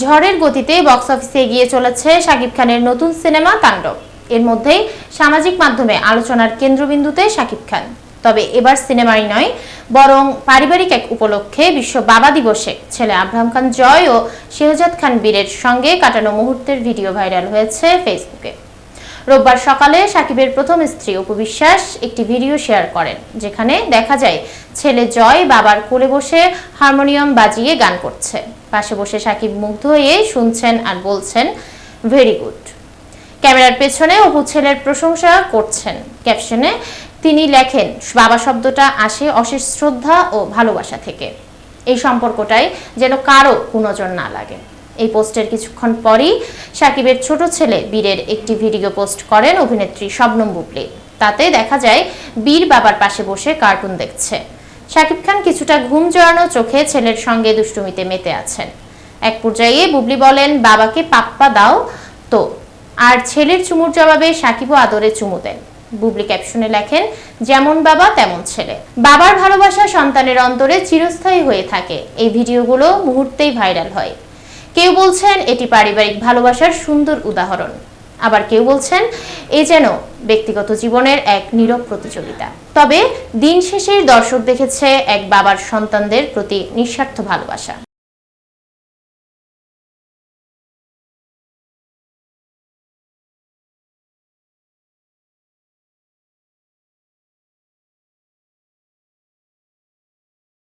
ঝড়ের গতিতে বক্স অফিসে এগিয়ে চলেছে শাকিব খানের নতুন সিনেমা তাণ্ডব। এর মধ্যেই সামাজিক মাধ্যমে আলোচনার কেন্দ্রবিন্দুতে শাকিব খান। তবে এবার সিনেমাই নয়, বরং পারিবারিক এক উপলক্ষে বিশ্ব বাবা দিবসে ছেলে আব্রাহাম খান জয় ও শেহজাদ খান বীরের সঙ্গে কাটানো মুহূর্তের ভিডিও ভাইরাল হয়েছে ফেসবুকে। রোববার সকালে সাকিবের প্রথম স্ত্রী অপু বিশ্বাস একটি ভিডিও শেয়ার করেন, যেখানে দেখা যায় ছেলে জয় বাবার কোলে বসে হারমোনিয়াম বাজিয়ে গান করছে। পাশে বসে সাকিব মুগ্ধ হয়ে শুনছেন আর বলছেন ভেরি গুড ক্যামেরার পেছনে অপু ছেলের প্রশংসা করছেন। ক্যাপশনে তিনি লেখেন, বাবা শব্দটা আসে অশেষ শ্রদ্ধা ও ভালোবাসা থেকে। এই সম্পর্কটাই যেন কারও কুনজর না লাগে। এই পোস্টের কিছুক্ষণ পরই সাকিবের ছোট ছেলে বীরের একটি ভিডিও পোস্ট করেন অভিনেত্রী শবনম বুবলি। তাতে দেখা যায়, বীর বাবার পাশে বসে কার্টুন দেখছে। শাকিব খান কিছুটা ঘুম জড়ানো চোখে ছেলের সঙ্গে দুষ্টুমিতে মেতে আছেন। এক পর্যায়ে বুবলি বলেন, বাবাকে পাপ্পা দাও তো। আর ছেলের চুমুর জবাবে সাকিবও আদরে চুমু দেন। বুবলি ক্যাপশনে লেখেন, যেমন বাবা, তেমন ছেলে। বাবার ভালোবাসা সন্তানের অন্তরে চিরস্থায়ী হয়ে থাকে। এই ভিডিওগুলো মুহূর্তেই ভাইরাল হয়। কেউ বলছেন, এটি পারিবারিক ভালোবাসার সুন্দর উদাহরণ। আবার কেউ বলছেন, এ যেন ব্যক্তিগত জীবনের এক নীরব প্রতিযোগিতা। তবে দিন শেষেই দর্শক দেখেছে এক বাবার সন্তানদের প্রতি নিঃস্বার্থ ভালোবাসা।